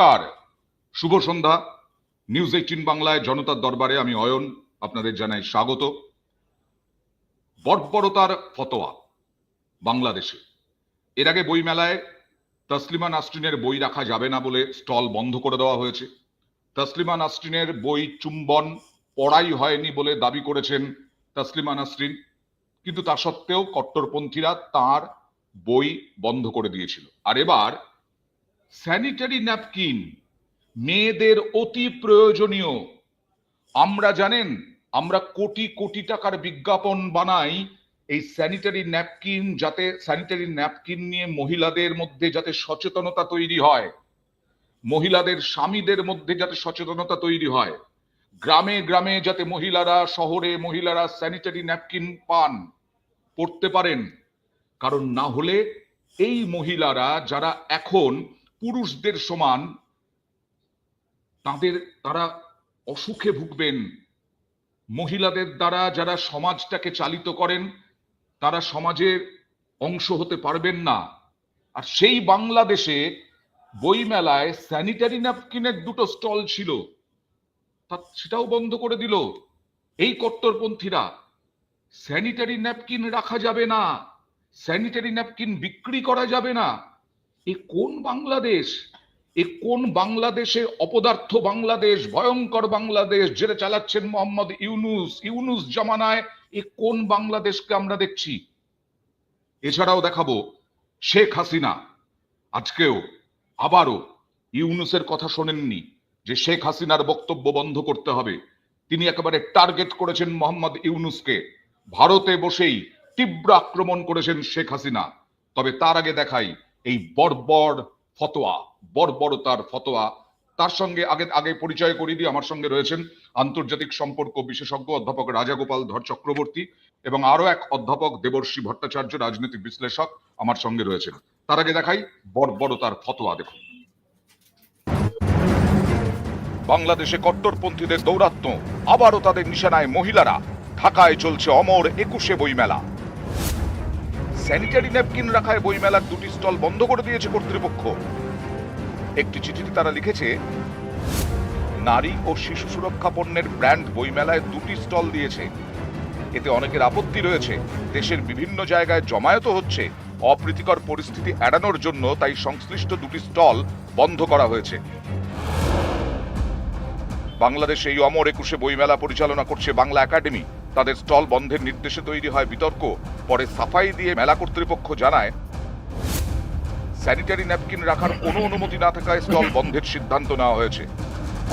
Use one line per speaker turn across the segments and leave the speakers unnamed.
নমস্কার। শুভ সন্ধ্যা। News eighteen বাংলায় জনতার দরবারে আমি অয়ন, আপনাদের জানাই স্বাগত। বর্বরতার ফতোয়া বাংলাদেশে। এর আগে বই মেলায় তসলিমা নাসরিনের বই রাখা যাবে না বলে স্টল বন্ধ করে দেওয়া হয়েছে। তসলিমা নাসরিনের বই চুম্বন পড়াই হয়নি বলে দাবি করেছেন তসলিমা নাসরিন। কিন্তু তা সত্ত্বেও কট্টরপন্থীরা তার বই বন্ধ করে দিয়েছিল। আর এবার স্যানিটারি ন্যাপকিন, মেয়েদের অতি প্রয়োজনীয়। আমরা জানেন, আমরা কোটি কোটি টাকার বিজ্ঞাপন বানাই এই স্যানিটারি ন্যাপকিন যাতে, স্যানিটারি ন্যাপকিন নিয়ে মহিলাদের মধ্যে যাতে সচেতনতা তৈরি হয়। মহিলাদের স্বামীদের মধ্যে যাতে সচেতনতা তৈরি হয়। গ্রামে গ্রামে যাতে মহিলারা, শহরে মহিলারা স্যানিটারি ন্যাপকিন পান, পড়তে পারেন। কারণ না হলে এই মহিলারা যারা এখন পুরুষদের সমান তাদের তারা অসুখে ভুগবেন। মহিলাদের দ্বারা যারা সমাজটাকে চালিত করেন, তারা সমাজের অংশ হতে পারবেন না। আর সেই বাংলাদেশে বইমেলায় স্যানিটারি ন্যাপকিনের দুটো স্টল ছিল। তা সেটাও বন্ধ করে দিল। এই কট্টরপন্থীরা, স্যানিটারি ন্যাপকিন রাখা যাবে না, স্যানিটারি ন্যাপকিন বিক্রি করা যাবে না। এ কোন বাংলাদেশ? এ কোন বাংলাদেশে অপদার্থ বাংলাদেশ, ভয়ঙ্কর বাংলাদেশ, যেটা চালাচ্ছেন মোহাম্মদ ইউনুস ইউনুস জামানায়? এ কোন বাংলাদেশকে আমরা দেখছি? এছাড়াও দেখাবো শেখ হাসিনা। আজকেও আবারও ইউনুসের কথা শোনেননি যে শেখ হাসিনার বক্তব্য বন্ধ করতে হবে। তিনি একেবারে টার্গেট করেছেন মোহাম্মদ ইউনুসকে। ভারতে বসেই তীব্র আক্রমণ করেছেন শেখ হাসিনা। তবে তার আগে দেখাই এই বর্বর ফতোয়া, বর্বরতার ফতোয়া। তার সঙ্গে আগে আগে পরিচয় করিয়ে দিয়ে আমার সঙ্গে রয়েছেন আন্তর্জাতিক সম্পর্ক বিশেষজ্ঞ অধ্যাপক রাজাগোপাল ধর চক্রবর্তী এবং আরও এক অধ্যাপক দেবর্ষী ভট্টাচার্য, রাজনৈতিক বিশ্লেষক আমার সঙ্গে রয়েছেন। তার আগে দেখাই বর্বরতার ফতোয়া, দেখুন। বাংলাদেশে কট্টরপন্থীদের দৌরাত্ম আবারও তাদের নিশানায় মহিলারা, ঢাকায় চলছে অমর একুশে বইমেলা। স্যানিটারি ন্যাপকিন রাখায় বইমেলার দুটি স্টল বন্ধ করে দিয়েছে কর্তৃপক্ষ। একটি চিঠিতে তারা লিখেছে, নারী ও শিশু সুরক্ষা পণ্যের ব্র্যান্ড বইমেলায় দুটি স্টল দিয়েছে। এতে অনেকের আপত্তি রয়েছে, দেশের বিভিন্ন জায়গায় জমায়েত হচ্ছে, অপ্রীতিকর পরিস্থিতি এড়ানোর জন্য তাই সংশ্লিষ্ট দুটি স্টল বন্ধ করা হয়েছে। বাংলাদেশে এই অমর একুশে বইমেলা পরিচালনা করছে বাংলা একাডেমি। তাদের স্টল বন্ধের নির্দেশে তৈরি হয় বিতর্ক। পরে সাফাই দিয়ে মেলা কর্তৃপক্ষ জানায়, স্যানিটারি ন্যাপকিন রাখার কোনো অনুমতি না থাকায় স্টল বন্ধের সিদ্ধান্ত নেওয়া হয়েছে।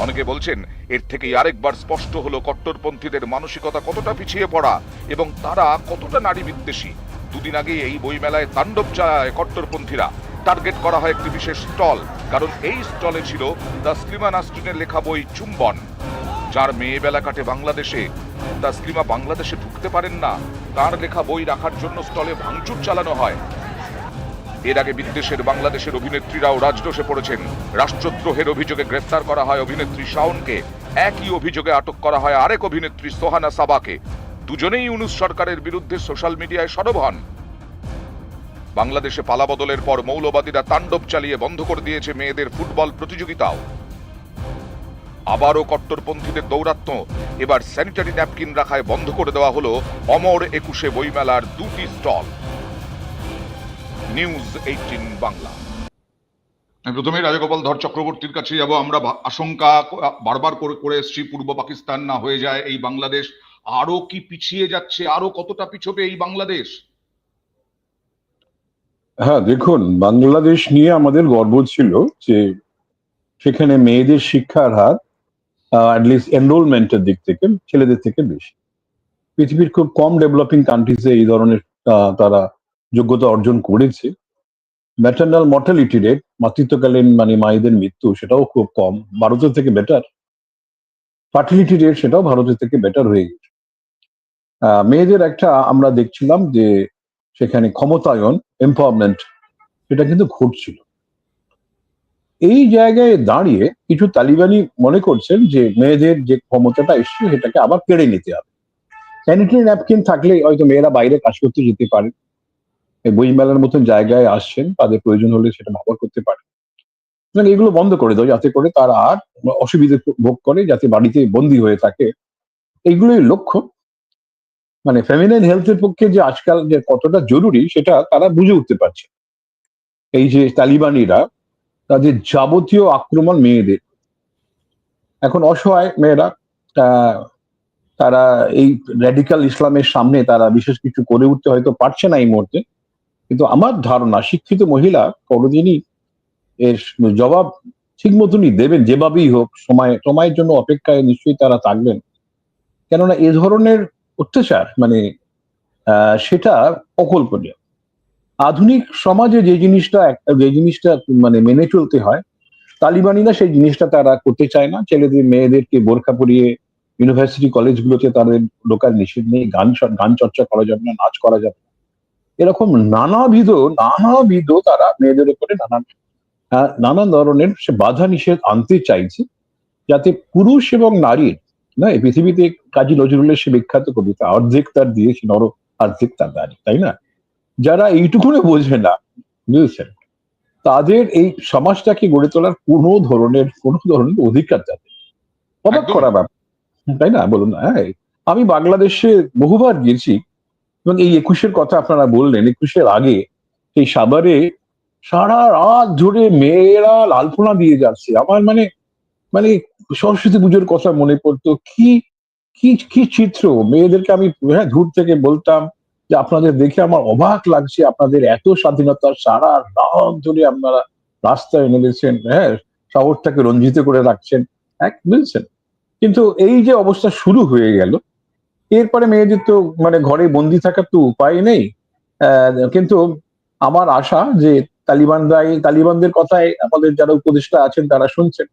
অনেকে বলছেন, এর থেকেই আরেকবার স্পষ্ট হলো কট্টরপন্থীদের মানসিকতা কতটা পিছিয়ে পড়া এবং তারা কতটা নারী বিদ্বেষী। দুদিন আগে এই বইমেলায় তাণ্ডব চালায় কট্টরপন্থীরা। টার্গেট করা হয় একটি বিশেষ স্টল, কারণ এই স্টলে ছিল তাসলিমা নাসরিনের লেখা বই চুম্বন। যার মেয়ে বেলা কাটে বাংলাদেশে তাসলিমা বাংলাদেশে ঢুকতে পারেন না। তার লেখা বই রাখার জন্য স্টলে ভাঙচুর চালানো হয়। এর আগে বিদেশের বাংলাদেশের অভিনেত্রীরাও রাজদোষে পড়েছেন। রাষ্ট্রদ্রোহের অভিযোগে গ্রেফতার করা হয় অভিনেত্রী শাওনকে। একই অভিযোগে আটক করা হয় আরেক অভিনেত্রী সোহানা সাবাকে। দুজনেই ইউনুস সরকারের বিরুদ্ধে সোশ্যাল মিডিয়ায় সরব হন। বাংলাদেশে পালাবদলের পর মৌলবাদীরা তাণ্ডব চালিয়ে বন্ধ করে দিয়েছে মেয়েদের ফুটবল প্রতিযোগিতাও। আবারও কট্টরপন্থীদের দৌরাত্ম এবার স্যানিটারি ন্যাপকিন রাখায় বন্ধ করে দেওয়া হলো অমর একুশে বইমেলার দুটি স্টল। News eighteen Bangla. আমি প্রথমেই রাজগোপাল ধর চক্রবর্তীর কাছে যাব। আমরা আশঙ্কা বারবার করে করে এসছি পূর্ব পাকিস্তান না হয়ে যায় এই বাংলাদেশ। আরও কি পিছিয়ে যাচ্ছে আরও কতটা পিছবে এই বাংলাদেশ?
হ্যাঁ দেখুন বাংলাদেশ নিয়ে আমাদের গর্ব ছিল যে সেখানে মেয়েদের শিক্ষার হার অ্যাটলিস্ট এনরোলমেন্টের দিক থেকে, ছেলেদের থেকে বেশি। পৃথিবীর খুব কম ডেভেলপিং কান্ট্রিজে এই ধরনের তারা যোগ্যতা অর্জন করেছে। ম্যাটার্নাল মর্টালিটি রেট মাতৃত্বকালীন মানে মায়েদের মৃত্যু, সেটাও খুব কম। ভারতের থেকে বেটার ফার্টিলিটি রেট সেটাও ভারতের থেকে বেটার হয়ে গেছে। মেয়েদের একটা আমরা দেখছিলাম যে সেখানে ক্ষমতায়ন এম্পাওয়ারমেন্ট সেটা কিন্তু ঘটছিল। এই জায়গায় দাঁড়িয়ে কিছু তালিবানি মনে করছেন যে মেয়েদের যে ক্ষমতাটা এসছে সেটাকে আবার কেড়ে নিতে হবে। স্যানিটারি ন্যাপকিন থাকলে হয়তো মেয়েরা বাইরে কাজ করতে যেতে পারে। বইমেলার মতন জায়গায় আসছেন, তাদের প্রয়োজন হলে সেটা ব্যবহার করতে পারে। এগুলো বন্ধ করে দাও যাতে করে তারা আর অসুবিধে ভোগ করে, যাতে বাড়িতে বন্দী হয়ে থাকে। এইগুলোই লক্ষ্য। মানে ফেমিনাইন হেলথের পক্ষে যে আজকাল যে কতটা জরুরি, সেটা তারা বুঝে উঠতে পারছে। এই যে তালিবানিরা তাদের যাবতীয় আক্রমণ মেয়েদের। এখন অসহায় মেয়েরা তারা এই র্যাডিক্যাল ইসলামের সামনে তারা বিশেষ কিছু করে উঠতে হয়তো পারছে না এই মুহূর্তে। কিন্তু আমার ধারণা, শিক্ষিত মহিলা কোনোদিনই এর জবাব ঠিক মতনই দেবেন, যেভাবেই হোক, সময়, সময়ের জন্য অপেক্ষায় নিশ্চয়ই তারা থাকবেন। কেননা এ ধরনের অত্যাচার মানে সেটা অকল্পনীয়। আধুনিক সমাজে যে জিনিসটা যে জিনিসটা মানে মেনে চলতে হয় তালিবানিরা সেই জিনিসটা তারা করতে চায় না। ছেলেদের মেয়েদেরকে বোরখা পরিয়ে ইউনিভার্সিটি কলেজগুলোতে তাদের ঢোকার নিষেধ নেই গান গান চর্চা করা যাবে না নাচ করা যাবে না। এরকম নানাবিধ নানাবিধ তারা মেয়েদের উপরে নানান আহ, নানা ধরনের সে বাধা নিষেধ আনতে চাইছে যাতে পুরুষ এবং নারীর না এই পৃথিবীতে কাজী নজরুলের সে বিখ্যাত কবিতা অর্ধেক তার দিয়েছে নর অর্ধেক তার দাঁড়ি তাই না? যারা এইটুকুনে বোঝে না বুঝেছেন? তাদের এই সমাজটাকে গড়ে তোলার কোনো ধরনের কোনো ধরনের অধিকার তাদের অবাক করা ব্যাপার। তাই না? বলুন না হ্যাঁ। আমি বাংলাদেশে বহুবার গেছি এবং এই একুশের কথা আপনারা বললেন একুশের আগে এই সাভারে সারা রাত ধরে মেয়েরা লালপোনা দিয়ে যাচ্ছে। আমার মানে মানে সরস্বতী পুজোর কথা মনে পড়তো কি কি কি চিত্র? মেয়েদেরকে আমি হ্যাঁ দূর থেকে বলতাম যে আপনাদের দেখে আমার অবাক লাগছে, আপনাদের এত স্বাধীনতা সারা রাত ধরে আপনারা রাস্তায় নেমেছেন হ্যাঁ শহরটাকে রঞ্জিত করে রাখছেন এক বুঝছেন? কিন্তু এই যে অবস্থা শুরু হয়ে গেল, এরপরে মেয়েদের তো মানে ঘরে বন্দি থাকার তো উপায় নেই কিন্তু আমার আশা যে তালিবানরা এই তালিবানদের কথায় আমাদের যারা উপদেষ্টা আছেন, তারা শুনছেন।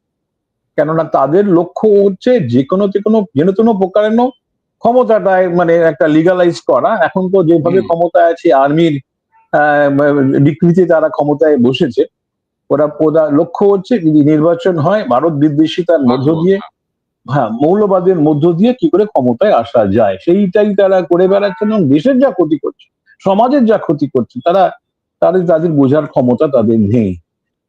কেননা তাদের লক্ষ্য হচ্ছে যে কোনো যে কোনো, যেন কোনো প্রকারের ক্ষমতাটায় মানে একটা লিগালাইজ করা। এখন তো যেভাবে। ক্ষমতায় আছে আর্মির ডিক্রিতে তারা ক্ষমতায় বসেছে ওরা ওরা লক্ষ্য হচ্ছে যদি নির্বাচন হয় ভারত বিদ্বেষিতার মধ্য দিয়ে হ্যাঁ। মৌলবাদের মধ্য দিয়ে কি করে ক্ষমতায় আসা যায়? সেইটাই তারা করে বেড়াচ্ছেন এবং দেশের যা ক্ষতি করছে সমাজের যা ক্ষতি করছে তারা তাদের তাদের বোঝার ক্ষমতা তাদের নেই।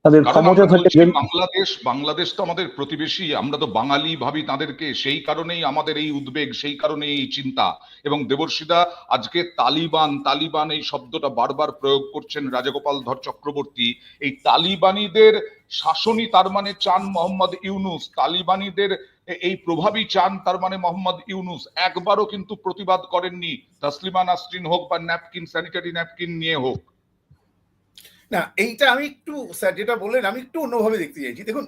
তাদের ক্ষমতা থাকে
বাংলাদেশ বাংলাদেশ তো আমাদের প্রতিবেশী। আমরা তো বাঙালি ভাবি তাদেরকে। সেই কারণেই আমাদের এই উদ্বেগ সেই কারণেই এই চিন্তা। এবং দেবর্ষিদা আজকে তালিবান তালিবান এই শব্দটা বারবার প্রয়োগ করছেন রাজগোপাল ধর চক্রবর্তী। এই তালিবানিদের শাসনই তার মানে চান মোহাম্মদ ইউনুস। তালিবানিদের এই প্রভাবই চান তার মানে মোহাম্মদ ইউনুস। একবারও কিন্তু প্রতিবাদ করেননি। তাসলিমা নাসরিন হোক বা ন্যাপকিন স্যানিটারি ন্যাপকিন নিয়ে হোক।
না এইটা আমি একটু স্যার যেটা বললেন আমি একটু অন্যভাবে দেখতে চাইছি। দেখুন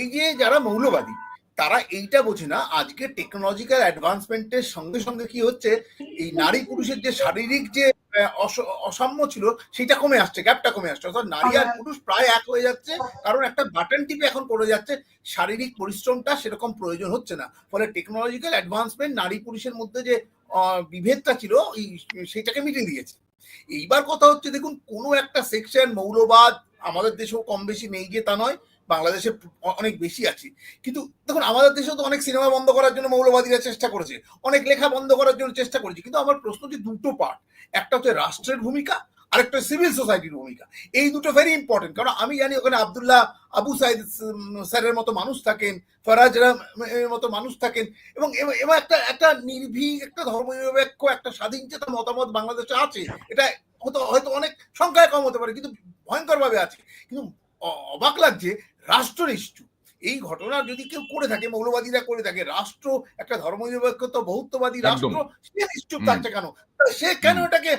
এই যে যারা মৌলবাদী তারা এইটা বোঝে না আজকে টেকনোলজিক্যাল অ্যাডভান্সমেন্টের সঙ্গে সঙ্গে কি হচ্ছে এই নারী পুরুষের যে শারীরিক যে অসাম্য ছিল সেটা কমে আসছে গ্যাপটা কমে আসছে। অর্থাৎ নারী আর পুরুষ প্রায় এক হয়ে যাচ্ছে কারণ একটা বাটন টিপে এখন করে যাচ্ছে শারীরিক পরিশ্রমটা সেরকম প্রয়োজন হচ্ছে না। ফলে টেকনোলজিক্যাল অ্যাডভান্সমেন্ট নারী পুরুষের মধ্যে যে বিভেদটা ছিল এই সেটাকে মিটিয়ে দিয়েছে। এইবার কথা হচ্ছে, দেখুন, কোনো একটা সেকশন মৌলবাদ আমাদের দেশেও কম বেশি নেই যে তা নয় বাংলাদেশে অনেক বেশি আছে। কিন্তু দেখুন, আমাদের দেশেও তো অনেক সিনেমা বন্ধ করার জন্য মৌলবাদীরা চেষ্টা করেছে, অনেক লেখা বন্ধ করার জন্য চেষ্টা করেছে, কিন্তু আমার প্রশ্ন যে দুটো পার্ট একটা হচ্ছে রাষ্ট্রের ভূমিকা আরেকটা সিভিল সোসাইটির ভূমিকা। এই দুটো ভেরি ইম্পর্টেন্ট কারণ আমি জানি ওখানে আবদুল্লাহ আবু সাইদ স্যারের মতো মানুষ থাকেন, ফরাজ এর মতো মানুষ থাকেন, এবং এ- এবং একটা একটা নির্ভীক, একটা ধর্মনিরপেক্ষ, একটা স্বাধীন চেতা মতামত বাংলাদেশে আছে। এটা হয়তো হয়তো অনেক সংখ্যায় কম হতে পারে, কিন্তু ভয়ঙ্করভাবে আছে। কিন্তু অবাক লাগছে, রাষ্ট্রনিষ্ঠ এই ঘটনা যদি কেউ করে থাকে মৌলবাদীরা করে থাকে রাষ্ট্র একটা ধর্মনিরপেক্ষতা বহুত্ববাদী রাষ্ট্র সে নিশ্চুপ থাকছে কেন? সে কেন এটাকে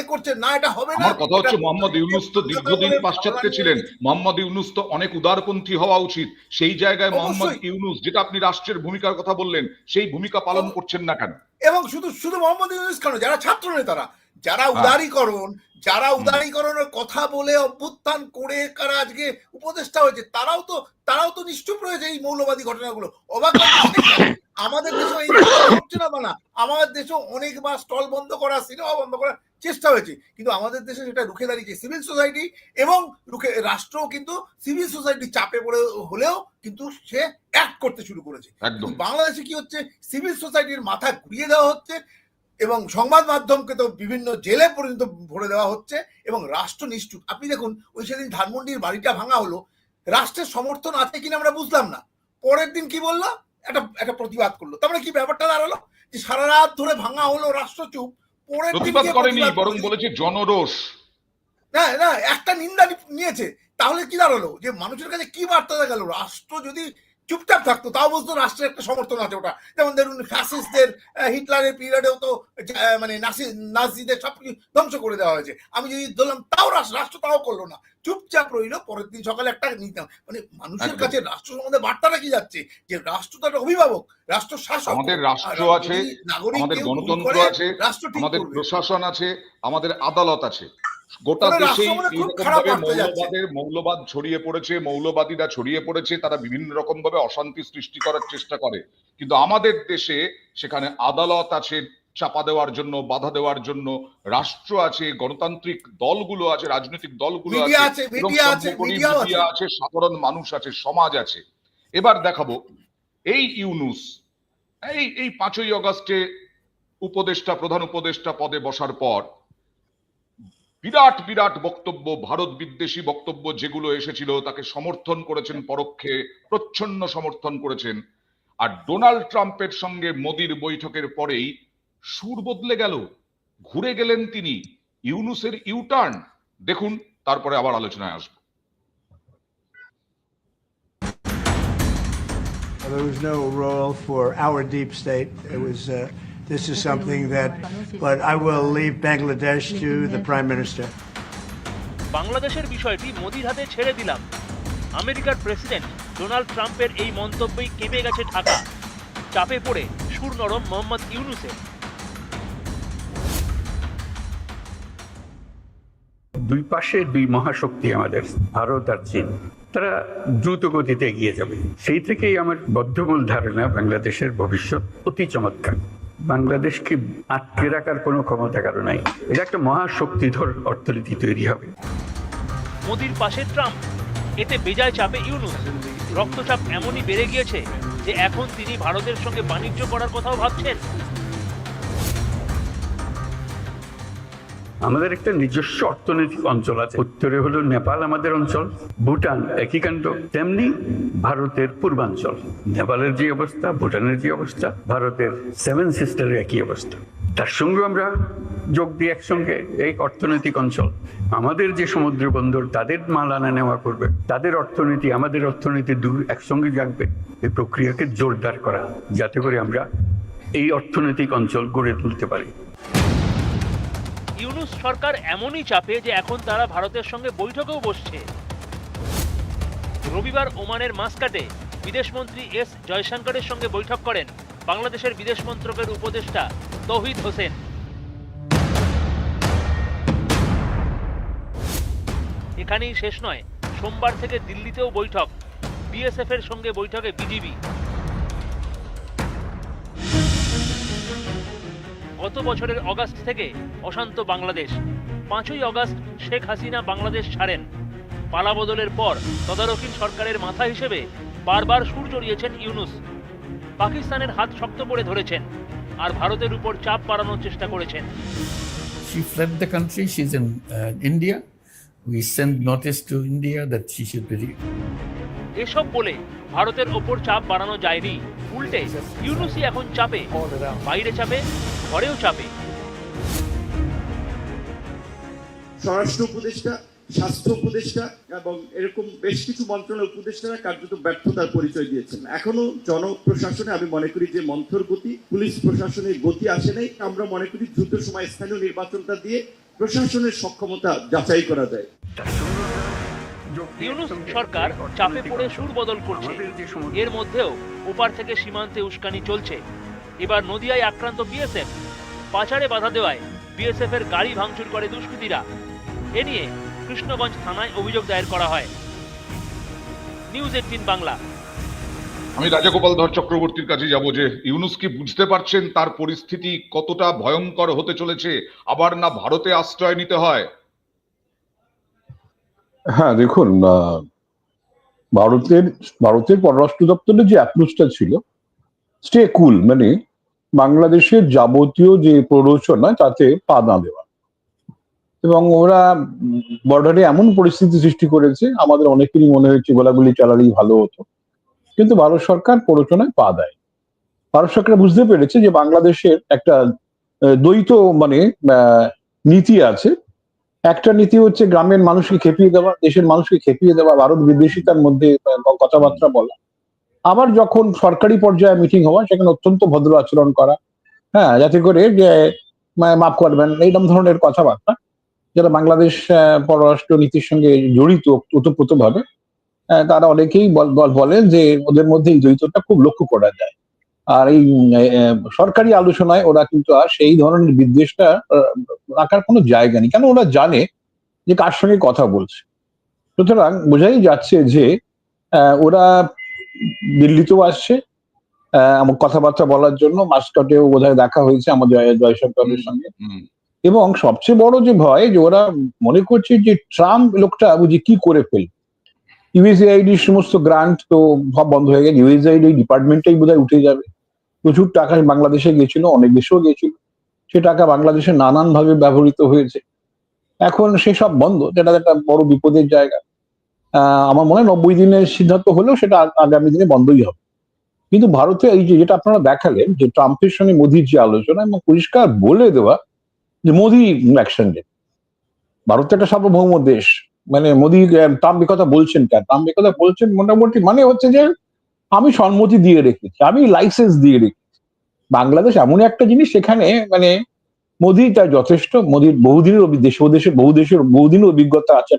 এ করছে? না এটা হবে না।
কথা হচ্ছে মোহাম্মদ ইউনুস তো দীর্ঘদিন পাশ্চাত্যে ছিলেন। মোহাম্মদ ইউনুস তো অনেক উদারপন্থী হওয়া উচিত। সেই জায়গায় মোহাম্মদ ইউনুস যেটা আপনি রাষ্ট্রের ভূমিকার কথা বললেন সেই ভূমিকা পালন করছেন না কেন?
এবং শুধু শুধু মোহাম্মদ ইউনুস কেন? যারা ছাত্র নেতারা যারা
হ্যাঁ।
উদারীকরণ যারা উদারীকরণের কথা বলে অভ্যুত্থান করে কারা আজকে উপদেষ্টা হয়েছে তারাও তো তারাও তো নিশ্চুপ রয়েছে এই মৌলবাদী ঘটনাগুলো। অবাক আমাদের দেশেও এই ঘটনা ঘটছে না বানা আমাদের দেশেও অনেকবার স্টল বন্ধ করা সিনেমা বন্ধ করার চেষ্টা হয়েছে। কিন্তু আমাদের দেশে সেটা রুখে দাঁড়িয়েছে সিভিল সোসাইটি এবং রুখে রাষ্ট্র কিন্তু সিভিল সোসাইটি চাপে পড়ে হলেও কিন্তু সে অ্যাক্ট করতে শুরু করেছে। বাংলাদেশে কি হচ্ছে? সিভিল সোসাইটির মাথা ঘুরিয়ে দেওয়া হচ্ছে। এবং সংবাদ মাধ্যমকে তো বিভিন্ন জেলে পর্যন্ত ভরে দেওয়া হচ্ছে এবং রাষ্ট্র নিষ্ঠুর। আপনি দেখুন ওই সেদিন ধানমন্ডির বাড়িটা ভাঙা হলো রাষ্ট্রের সমর্থন আছে কিনা আমরা বুঝলাম না। পরের দিন কি বলল? একটা একটা প্রতিবাদ করল। তারপরে কি ব্যাপারটা দাঁড়াল? যে সারা রাত ধরে ভাঙা হলো রাষ্ট্র চুপ পরের দিন
করেনি বরং বলেছে জনরোষ।
না না একটা নিন্দা নিয়েছে। তাহলে কি দাঁড়াল? যে মানুষের কাছে কি বার্তা গেল? রাষ্ট্র যদি চুপচাপ থাকতো। তাও বুঝতো রাষ্ট্রের একটা সমর্থন আছে ওটা। যেমন ধরুন ফ্যাসিস্টদের হিটলারের পিরিয়ডেও তো মানে নাসি নাজিদের সবকিছু ধ্বংস করে দেওয়া হয়েছে। আমি যদি ধরলাম তাও রাষ্ট্র রাষ্ট্র তাও করল না। চুপচাপ রইল পরের দিন সকালে একটা নিতাম মানে মানুষের কাছে রাষ্ট্র সম্বন্ধে বার্তাটা কি যাচ্ছে? যে রাষ্ট্র তো একটা অভিভাবক রাষ্ট্র শাসক।
আমাদের রাষ্ট্র আছে, আমাদের গণতন্ত্র আছে, আমাদের প্রশাসন আছে আমাদের আদালত আছে। গোটা
যাচ্ছে।
মৌলবাদের মৌলবাদ ছড়িয়ে পড়েছে মৌলবাদীরা ছড়িয়ে পড়েছে তারা বিভিন্ন রকম ভাবে অশান্তি সৃষ্টি করার চেষ্টা করে। কিন্তু আমাদের দেশে সেখানে আদালত আছে চাপা দেওয়ার জন্য বাধা দেওয়ার জন্য রাষ্ট্র আছে গণতান্ত্রিক দলগুলো আছে রাজনৈতিক দলগুলো আছে
মিডিয়া
সাধারণ মানুষ আছে সমাজ আছে। এবার দেখাবো এই ইউনুস এই এই পাঁচই অগস্টে উপদেষ্টা প্রধান উপদেষ্টা পদে বসার পর বিরাট বিরাট বক্তব্য ভারত বিদ্বেষী বক্তব্য যেগুলো এসেছিল তাকে সমর্থন করেছেন পরোক্ষে প্রচ্ছন্ন সমর্থন করেছেন। আর ডোনাল্ড ট্রাম্পের সঙ্গে মোদির বৈঠকের পরেই সুর বদলে গেল। ঘুরে গেলেন তিনি। ইউনুসের ইউটার্ন। দেখুন তারপরে আবার আলোচনায় আসব।
There was no role for our deep state. It was, uh, this is something that, but I will leave Bangladesh to the Prime Minister.
বাংলাদেশের বিষয়টি মোদির হাতে ছেড়ে দিলাম। আমেরিকার প্রেসিডেন্ট ডোনাল্ড ট্রাম্পের এই মন্তব্যেই কেঁপে গেছে ঢাকা। চাপে পড়ে সুর নরম মোহাম্মদ ইউনুসের।
দুই পাশে দুই মহাশক্তি আমাদের, ভারত আর চীন। তারা দ্রুত গতিতে এগিয়ে যাবে। সেই থেকেই আমার বদ্ধমূল ধারণা বাংলাদেশের ভবিষ্যৎ অতি চমৎকার। বাংলাদেশকে আটকে রাখার কোনো ক্ষমতা কারও নাই। এটা একটা মহাশক্তিধর অর্থনীতি তৈরি হবে।
মোদির পাশে ট্রাম্প। এতে বেজায় চাপে ইউনুস। রক্তচাপ এমনই বেড়ে গিয়েছে যে এখন তিনি ভারতের সঙ্গে বাণিজ্য করার কথাও ভাবছেন।
আমাদের একটা নিজস্ব অর্থনৈতিক অঞ্চল আছে। উত্তরে হলো নেপাল আমাদের অঞ্চল, ভুটান একই কাণ্ড, তেমনি ভারতের পূর্বাঞ্চল। নেপালের যে অবস্থা, ভুটানের যে অবস্থা, ভারতের সেভেন সিস্টারের একই অবস্থা। তার সঙ্গে আমরা যোগ দিই একসঙ্গে, এই অর্থনৈতিক অঞ্চল। আমাদের যে সমুদ্র বন্দর, তাদের মাল আনা নেওয়া করবে। তাদের অর্থনীতি, আমাদের অর্থনীতি দু একসঙ্গে জাগবে। এই প্রক্রিয়াকে জোরদার করা, যাতে করে আমরা এই অর্থনৈতিক অঞ্চল গড়ে তুলতে পারি।
ইউনুস সরকার এমনই চাপে যে এখন তারা ভারতের সঙ্গে বৈঠকেও বসছে। রবিবার ওমানের মাসকাটে বিদেশমন্ত্রী এস জয়শঙ্করের সঙ্গে বৈঠক করেন বাংলাদেশের বিদেশ মন্ত্রকের উপদেষ্টা তৌহিদ হোসেন। এখানেই শেষ নয়, সোমবার থেকে দিল্লিতেও বৈঠক। বিএসএফ এর সঙ্গে বৈঠকে বিজিবি। গত বছরের অগাস্ট থেকে অশান্ত বাংলাদেশ পাঁচই অগাস্ট শেখ হাসিনা বাংলাদেশ ছাড়েন পালাবদলের পর তদারকির সরকারের মাথা হিসেবে বারবার সুর চড়িয়েছেন ইউনুস পাকিস্তানের হাত শক্ত করে ধরেছেন আর ভারতের উপর চাপ বাড়ানোর চেষ্টা করেছেন
She fled the country. She's in uh, India. We sent notice to India that she should be.
এসব বলে ভারতের ওপর চাপ বাড়ানো যায়নি উল্টে ইউনুসি এখন চাপে বাইরে চাপে ঘরেও চাপে।
স্বরাষ্ট্র উপদেষ্টা স্বাস্থ্য উপদেষ্টা এবং এরকম বেশ কিছু মন্ত্রণালয় উপদেষ্টারা কার্যত ব্যর্থতার পরিচয় দিয়েছেন। এখনও জনপ্রশাসনে আমি মনে করি যে মন্থর গতি পুলিশ প্রশাসনের গতি আসে নাই। আমরা মনে করি দ্রুত সময় স্থানীয় নির্বাচনটা দিয়ে প্রশাসনের সক্ষমতা যাচাই করা যায়।
ইউনুস সরকার চাপে পড়ে সুর বদল করছে। এর মধ্যেও ওপার থেকে সীমান্তে উস্কানি চলছে। এবার নদিয়ায় আক্রান্ত বিএসএফ। পাচারে বাধা দেওয়ায় বিএসএফ এর গাড়ি ভাঙচুর করে দুষ্কৃতীরা। এ নিয়ে কৃষ্ণগঞ্জ থানায় অভিযোগ দায়ের করা হয়। News eighteen Bangla.
আমি রাজাগোপাল ধর চক্রবর্তীর কাছে যাব যে ইউনুস কি বুঝতে পারছেন তার পরিস্থিতি কতটা ভয়ঙ্কর হতে চলেছে? আবার না ভারতে আশ্রয় নিতে হয়?
হ্যাঁ দেখুন ভারতের ভারতের পররাষ্ট্র দপ্তরের যে অ্যাপ্রোচটা ছিল স্টে কুল মানে বাংলাদেশের যাবতীয় যে প্ররোচনা, তাতে পা না দেওয়া। এবং ওরা বর্ডারে এমন পরিস্থিতি সৃষ্টি করেছে, আমাদের অনেকেরই মনে হয়েছে গোলাগুলি চালালেই ভালো হতো। কিন্তু ভারত সরকার প্ররোচনায় পা দেয় ভারত সরকার বুঝতে পেরেছে যে বাংলাদেশের একটা দ্বৈত মানে নীতি আছে। একটা নীতি হচ্ছে গ্রামের মানুষকে খেপিয়ে দেওয়া, দেশের মানুষকে খেপিয়ে দেওয়া, ভারত বিদেশিতার মধ্যে কথাবার্তা বলা। আবার যখন সরকারি পর্যায়ে মিটিং হওয়া সেখানে অত্যন্ত ভদ্র আচরণ করা। হ্যাঁ যাতে করে যে মাফ করবেন এইরকম ধরনের কথাবার্তা যারা বাংলাদেশ পররাষ্ট্র নীতির সঙ্গে জড়িত ওতপ্রোতভাবে আহ, তারা অনেকেই বল- বল- বলেন যে ওদের মধ্যে এই দ্বৈতটা খুব লক্ষ্য করা যায়। আর এই সরকারি আলোচনায় ওরা কিন্তু আর সেই ধরনের বিদ্বেষটা রাখার কোনো জায়গা নেই। কেন ওরা জানে যে কার সঙ্গে কথা বলছে? সুতরাং বোঝাই যাচ্ছে যে ওরা দিল্লিতেও আসছে। আহ, কথাবার্তা বলার জন্য মাস্কটেও বোধহয় দেখা হয়েছে আমাদের জয়- জয়শঙ্করের সঙ্গে। এবং সবচেয়ে বড় যে ভয় যে ওরা মনে করছে যে ট্রাম্প লোকটা বুঝি কি করে ফেল ইউএসএআইডির সমস্ত গ্রান্ট তো সব বন্ধ হয়ে গেছে। ইউএসএআইডি ডিপার্টমেন্টটাই বোধহয় উঠে যাবে। প্রচুর টাকা বাংলাদেশে গেছিল অনেক দেশেও গেছিল সে টাকা বাংলাদেশে নানান ভাবে ব্যবহৃত হয়েছে। এখন সেসব বন্ধ। যেটা একটা বড় বিপদের জায়গা। আমার মনে হয় নব্বই দিনের সিদ্ধান্ত হলেও সেটা আগামী দিনে বন্ধই হবে। কিন্তু ভারতে এই যে যেটা আপনারা দেখালেন, যে ট্রাম্পের সঙ্গে মোদির যে আলোচনা এবং পরিষ্কার বলে দেওয়া যে মোদি অ্যাকশন নেবে। ভারত একটা সার্বভৌম দেশ। মানে মোদি ট্রাম্প কথা বলছেন কেন? ট্রাম্প কথা বলছেন মোটামুটি মানে হচ্ছে যে আমি সম্মতি দিয়ে রেখেছি, আমি লাইসেন্স দিয়ে রেখেছি। বাংলাদেশ এমন একটা জিনিস সেখানে মানে মোদি তার যথেষ্ট, মোদির বহুদিনের দেশ ও দেশের বহু দেশের বহুদিনের অভিজ্ঞতা আছে।